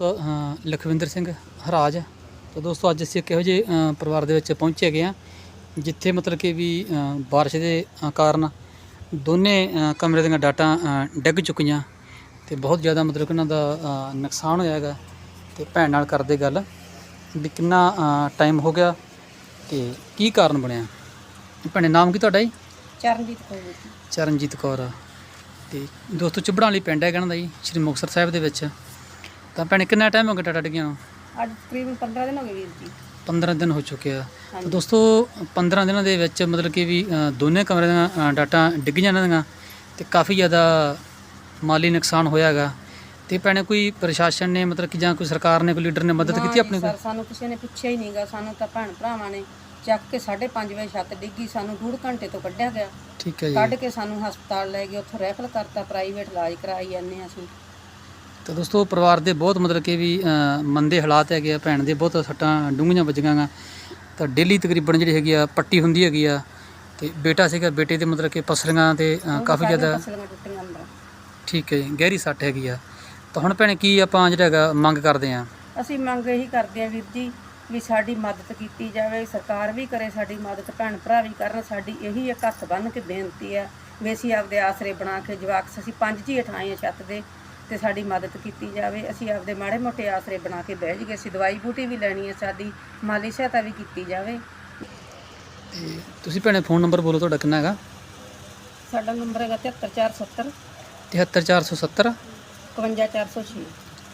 ਦੋਸਤੋ ਲਖਵਿੰਦਰ ਸਿੰਘ ਹਰਾਜ। ਤਾਂ ਦੋਸਤੋ ਅੱਜ ਅਸੀਂ ਇੱਕ ਇਹੋ ਜਿਹੇ ਪਰਿਵਾਰ ਦੇ ਵਿੱਚ ਪਹੁੰਚੇ ਗਏ ਹਾਂ ਜਿੱਥੇ ਮਤਲਬ ਕਿ ਵੀ ਬਾਰਿਸ਼ ਦੇ ਕਾਰਨ ਦੋਨੇ ਕਮਰੇ ਦੀਆਂ ਡਾਟਾਂ ਡਿੱਗ ਚੁੱਕੀਆਂ ਤੇ ਬਹੁਤ ਜ਼ਿਆਦਾ ਮਤਲਬ ਕਿ ਉਹਨਾਂ ਦਾ ਨੁਕਸਾਨ ਹੋਇਆ ਹੈਗਾ ਤੇ ਭੈਣ ਨਾਲ ਕਰਦੇ ਗੱਲ ਵੀ ਕਿੰਨਾ ਟਾਈਮ ਹੋ ਗਿਆ ਤੇ ਕੀ ਕਾਰਨ ਬਣਿਆ? ਭੈਣੇ ਨਾਮ ਕੀ ਤੁਹਾਡਾ ਜੀ? ਚਰਨਜੀਤ ਕੌਰ। ਚਰਨਜੀਤ ਕੌਰ। ਤੇ ਦੋਸਤੋ ਚੁੱਬੜਾਂ ਵਾਲੀ ਪਿੰਡ ਹੈ ਕਹਿੰਦਾ ਜੀ ਸ਼੍ਰੀ ਮੁਕਤਸਰ ਸਾਹਿਬ ਦੇ ਵਿੱਚ। ਤਾਂ ਭੈਣੇ ਕਿੰਨਾ ਟਾਈਮ ਹੋ ਗਿਆ ਡਾਟਾ ਡਿੱਗਿਆ ਨੂੰ? ਅੱਜ ਤਕਰੀਬਨ 15 ਦਿਨ ਹੋ ਗਏ ਵੀਰ ਜੀ। 15 ਦਿਨ ਹੋ ਚੁੱਕੇ ਆ। ਤਾਂ। ਦੋਸਤੋ 15 ਦਿਨਾਂ ਦੇ ਵਿੱਚ ਮਤਲਬ ਕਿ ਵੀ ਅ, ਦੋਨੇ ਕਮਰੇ ਦੀਆਂ ਡਾਟਾ ਡਿੱਗ ਜਾਂਦੀਆਂ ਦੀਆਂ ਤੇ ਕਾਫੀ ਜ਼ਿਆਦਾ ਮਾਲੀ ਨੁਕਸਾਨ ਹੋਇਆ ਹੈਗਾ। ਤੇ ਭੈਣੇ ਕੋਈ ਪ੍ਰਸ਼ਾਸਨ ਨੇ ਮਤਲਬ ਕਿ ਜਾਂ ਕੋਈ ਸਰਕਾਰ ਨੇ ਕੋਈ ਲੀਡਰ ਨੇ ਮਦਦ ਨਾ ਕੀਤੀ ਜੀ ਆਪਣੇ ਕੋਲ? ਸਰ ਸਾਨੂੰ ਕਿਸੇ ਨੇ ਪੁੱਛਿਆ ਹੀ ਨਹੀਂਗਾ ਸਾਨੂੰ ਤਾਂ ਭੈਣ ਭਰਾਵਾਂ ਨੇ ਚੱਕ ਕੇ 5:30 ਵਜੇ ਛੱਤ ਡਿੱਗੀ। ਸਾਨੂੰ ਡੂਢ ਘੰਟੇ ਤੋਂ ਕੱਢਿਆ ਗਿਆ। ਠੀਕ ਹੈ ਕੱਢ ਜੀ ਕੇ ਸਾਨੂੰ ਹਸਪਤਾਲ ਲੈ ਗਏ ਉੱਥੋਂ ਰੈਫਰ ਕਰਤਾ ਪ੍ਰਾਈਵੇਟ ਇਲਾਜ ਕਰਾਈ ਜਾਂਦੇ ਹਾਂ ਅਸੀਂ। ਤਾਂ ਦੋਸਤੋ ਪਰਿਵਾਰ ਦੇ ਬਹੁਤ ਮਤਲਬ ਕਿ ਵੀ ਮੰਦੇ ਹਾਲਾਤ ਹੈਗੇ ਆ ਭੈਣ ਦੇ ਬਹੁਤ ਸੱਟਾਂ ਡੂੰਘੀਆਂ ਵੱਜੀਆਂ ਗਾ। ਤਾਂ ਡੇਲੀ ਤਕਰੀਬਨ ਜਿਹੜੀ ਹੈਗੀ ਆ ਪੱਟੀ ਹੁੰਦੀ ਹੈਗੀ ਆ ਤੇ ਬੇਟਾ ਸੀਗਾ ਬੇਟੇ ਦੇ ਮਤਲਬ ਕਿ ਪਸਲੀਆਂ ਤੇ ਕਾਫੀ ਜ਼ਿਆਦਾ ਠੀਕ ਹੈ ਜੀ ਗਹਿਰੀ ਸੱਟ ਹੈਗੀ ਆ। ਤਾਂ ਹੁਣ ਭੈਣੇ ਕੀ ਆਪਾਂ ਜਿਹੜਾ ਹੈਗਾ ਮੰਗ ਕਰਦੇ ਆ? ਅਸੀਂ ਮੰਗ ਇਹੀ ਕਰਦੇ ਹਾਂ ਵੀਰ ਜੀ ਵੀ ਸਾਡੀ ਮਦਦ ਕੀਤੀ ਜਾਵੇ ਸਰਕਾਰ ਵੀ ਕਰੇ ਸਾਡੀ ਮਦਦ ਭੈਣ ਭਰਾ ਵੀ ਕਰਨ ਸਾਡੀ ਇਹੀ ਇੱਕ ਹੱਥ ਬੰਨ੍ਹ ਕੇ ਬੇਨਤੀ ਹੈ ਵੀ ਅਸੀਂ ਆਪਦੇ ਆਸਰੇ ਬਣਾ ਕੇ ਜਵਾਕ ਅਸੀਂ ਪੰਜ ਜੀ ਉਠਾਏ ਆ ਛੱਤ ਦੇ ਤੇ ਸਾਡੀ ਮਦਦ ਕੀਤੀ ਜਾਵੇ। ਅਸੀਂ ਆਪਦੇ ਮਾੜੇ ਮੋਟੇ ਆਸਰੇ ਬਣਾ ਕੇ ਬਹਿ ਜਾਈਏ। ਅਸੀਂ ਦਵਾਈ ਬੂਟੀ ਵੀ ਲੈਣੀ ਹੈ ਸਾਡੀ ਮਾਲੀ ਸਹਾਇਤਾ ਵੀ ਕੀਤੀ ਜਾਵੇ। ਤੇ ਤੁਸੀਂ ਭੈਣੇ ਫੋਨ ਨੰਬਰ ਬੋਲੋ ਤੁਹਾਡਾ ਕਿੰਨਾ ਹੈਗਾ? ਸਾਡਾ ਨੰਬਰ ਹੈਗਾ 73470 73470 51406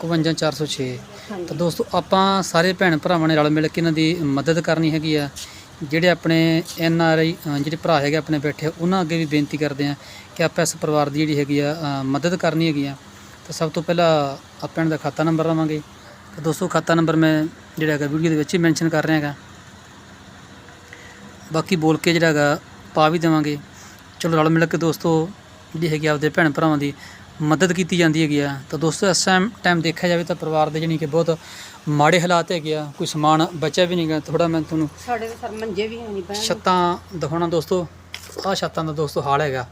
51406 ਹਾਂਜੀ। ਤਾਂ ਦੋਸਤੋ ਆਪਾਂ ਸਾਰੇ ਭੈਣ ਭਰਾਵਾਂ ਨੇ ਰਲ ਮਿਲ ਕੇ ਇਹਨਾਂ ਦੀ ਮਦਦ ਕਰਨੀ ਹੈਗੀ ਆ। ਜਿਹੜੇ ਆਪਣੇ ਐਨ ਆਰ ਆਈ ਜਿਹੜੇ ਭਰਾ ਹੈਗੇ ਆਪਣੇ ਬੈਠੇ ਉਹਨਾਂ ਅੱਗੇ ਵੀ ਬੇਨਤੀ ਕਰਦੇ ਆ ਕਿ ਆਪਾਂ ਇਸ ਪਰਿਵਾਰ ਦੀ ਜਿਹੜੀ ਹੈਗੀ ਆ ਮਦਦ ਕਰਨੀ ਹੈਗੀ ਆ। ਤਾਂ ਸਭ ਤੋਂ ਪਹਿਲਾਂ ਆਪਾਂ ਇਹਨਾਂ ਦਾ ਖਾਤਾ ਨੰਬਰ ਲਵਾਂਗੇ। ਤਾਂ ਦੋਸਤੋ ਖਾਤਾ ਨੰਬਰ ਮੈਂ ਜਿਹੜਾ ਹੈਗਾ ਵੀਡੀਓ ਦੇ ਵਿੱਚ ਹੀ ਮੈਂਸ਼ਨ ਕਰ ਰਿਹਾ ਹੈਗਾ। ਬਾਕੀ ਬੋਲ ਕੇ ਜਿਹੜਾ ਹੈਗਾ ਪਾ ਵੀ ਦੇਵਾਂਗੇ। ਚਲੋ ਰਲ ਮਿਲ ਕੇ ਦੋਸਤੋ ਜਿਹੜੀ ਹੈਗੀ ਆਪਦੇ ਭੈਣ ਭਰਾਵਾਂ ਦੀ ਮਦਦ ਕੀਤੀ ਜਾਂਦੀ ਹੈਗੀ ਆ। ਤਾਂ ਦੋਸਤੋ ਇਸ ਟਾਈਮ ਟਾਈਮ ਦੇਖਿਆ ਜਾਵੇ ਤਾਂ ਪਰਿਵਾਰ ਦੇ ਜਾਣੀ ਕਿ ਬਹੁਤ ਮਾੜੇ ਹਾਲਾਤ ਹੈਗੇ ਆ। ਕੋਈ ਸਮਾਨ ਬਚਿਆ ਵੀ ਨਹੀਂਗਾ। ਥੋੜਾ ਮੈਂ ਤੁਹਾਨੂੰ ਸਾਡੇ ਦੇ ਸਰ ਮੰਜੇ ਵੀ ਹੈ ਨਹੀਂ। ਛੱਤਾਂ ਦਿਖਾਉਣਾ ਦੋਸਤੋ। ਆਹ ਛੱਤਾਂ ਦਾ ਦੋਸਤੋ ਹਾਲ ਹੈਗਾ।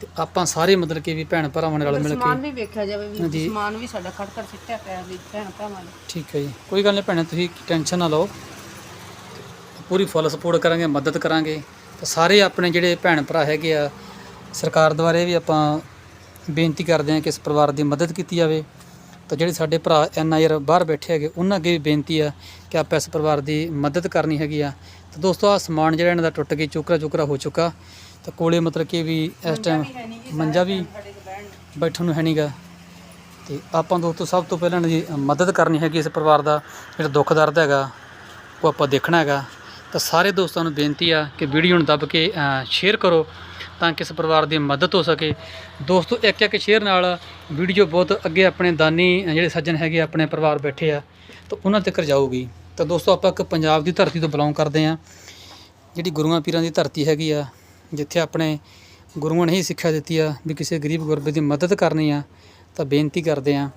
ਤੇ ਆਪਾਂ ਸਾਰੇ ਮਤਲਬ ਕਿ ਵੀ ਭੈਣ ਭਰਾਵਾਂ ਨੇ ਰਲ ਮਿਲ ਸਮਾਨ ਕੇ ਵੀ ਵੇਖਿਆ ਜਾਵੇ ਵੀ ਹਾਂਜੀ। ਸਮਾਨ ਵੀ ਸਾਡਾ ਖੜ ਖੜ ਸਿੱਟਿਆ ਪਿਆ ਵੀ ਭੈਣ ਭਰਾਵਾਂ ਨੇ। ਠੀਕ ਹੈ ਜੀ। ਕੋਈ ਗੱਲ ਨਹੀਂ ਭੈਣੇ ਤੁਸੀਂ ਟੈਨਸ਼ਨ ਨਾ ਲਓ। ਪੂਰੀ ਫੁੱਲ ਸਪੋਰਟ ਕਰਾਂਗੇ ਮਦਦ ਕਰਾਂਗੇ। ਤਾਂ ਸਾਰੇ ਆਪਣੇ ਜਿਹੜੇ ਭੈਣ ਭਰਾ ਹੈਗੇ ਆ ਸਰਕਾਰ ਦੁਆਰੇ ਵੀ ਆਪਾਂ ਬੇਨਤੀ ਕਰਦੇ ਹਾਂ ਕਿ ਇਸ ਪਰਿਵਾਰ ਦੀ ਮਦਦ ਕੀਤੀ ਜਾਵੇ। ਤਾਂ ਜਿਹੜੇ ਸਾਡੇ ਭਰਾ ਐਨ ਆਈ ਆਰ ਬਾਹਰ ਬੈਠੇ ਹੈਗੇ ਉਹਨਾਂ ਅੱਗੇ ਵੀ ਬੇਨਤੀ ਆ ਕਿ ਆਪਾਂ ਇਸ ਪਰਿਵਾਰ ਦੀ ਮਦਦ ਕਰਨੀ ਹੈਗੀ ਆ। ਤਾਂ ਦੋਸਤੋ ਆ ਸਮਾਨ ਜਿਹੜਾ ਇਹਨਾਂ ਦਾ ਟੁੱਟ ਕੇ ਚੋਕਰਾ ਚੋਕਰਾ ਹੋ ਚੁੱਕਾ। ਤਾਂ ਕੋਲੇ ਮਤਲਬ ਕਿ ਵੀ ਇਸ ਟਾਈਮ ਮੰਜਾ ਵੀ। ਬੈਠਣ ਨੂੰ। ਹੈ ਨਹੀਂਗਾ ਤੇ ਆਪਾਂ ਦੋਸਤੋ ਸਭ ਤੋਂ ਪਹਿਲਾਂ ਦੀ ਮਦਦ ਕਰਨੀ ਹੈਗੀ ਇਸ ਪਰਿਵਾਰ ਦਾ ਜਿਹੜਾ ਦੁੱਖ ਦਰਦ ਹੈਗਾ ਉਹ ਆਪਾਂ ਦੇਖਣਾ ਹੈਗਾ। ਤਾਂ ਸਾਰੇ ਦੋਸਤਾਂ ਨੂੰ ਬੇਨਤੀ ਆ ਕਿ ਵੀਡੀਓ ਨੂੰ ਦੱਬ ਕੇ ਸ਼ੇਅਰ ਕਰੋ ਤਾਂ ਕਿ ਇਸ ਪਰਿਵਾਰ ਦੀ ਮਦਦ ਹੋ ਸਕੇ। ਦੋਸਤੋ ਇੱਕ ਇੱਕ ਸ਼ੇਅਰ ਨਾਲ ਵੀਡੀਓ ਬਹੁਤ ਅੱਗੇ ਆਪਣੇ ਦਾਨੀ ਜਿਹੜੇ ਸੱਜਣ ਹੈਗੇ ਆਪਣੇ ਪਰਿਵਾਰ ਬੈਠੇ ਆ ਤਾਂ ਉਹਨਾਂ ਤੱਕ ਜਾਊਗੀ। ਤਾਂ ਦੋਸਤੋ ਆਪਾਂ ਇੱਕ ਪੰਜਾਬ ਦੀ ਧਰਤੀ ਤੋਂ ਬਿਲੋਂਗ ਕਰਦੇ ਆ। ਜਿਹੜੀ ਗੁਰੂਆਂ ਪੀਰਾਂ ਦੀ ਧਰਤੀ ਹੈਗੀ ਆ ਜਿੱਥੇ ਆਪਣੇ ਗੁਰੂਆਂ ਨੇ ਹੀ ਸਿੱਖਿਆ ਦਿੱਤੀ ਆ ਵੀ ਕਿਸੇ ਗਰੀਬ ਗੁਰਬੇ ਦੀ ਮਦਦ ਕਰਨੀ ਆ, ਤਾਂ ਬੇਨਤੀ ਕਰਦੇ ਆ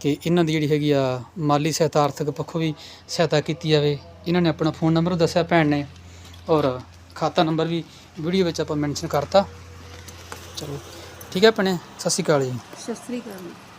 ਕਿ ਇਹਨਾਂ ਦੀ ਜਿਹੜੀ ਹੈਗੀ ਆ ਮਾਲੀ ਸਹਾਇਤਾ, ਆਰਥਿਕ ਪੱਖੋਂ ਵੀ ਸਹਾਇਤਾ ਕੀਤੀ ਜਾਵੇ। ਇਹਨਾਂ ਨੇ ਆਪਣਾ ਫੋਨ ਨੰਬਰ ਦੱਸਿਆ ਭੈਣ ਨੇ ਔਰ ਖਾਤਾ ਨੰਬਰ ਵੀ ਵੀਡੀਓ ਵਿੱਚ ਆਪਾਂ ਮੈਂਸ਼ਨ ਕਰਤਾ। ਚਲੋ, ਠੀਕ ਹੈ ਭੈਣੇ, ਸਤਿ ਸ਼੍ਰੀ ਅਕਾਲ ਜੀ। ਸਤਿ ਸ੍ਰੀ ਅਕਾਲ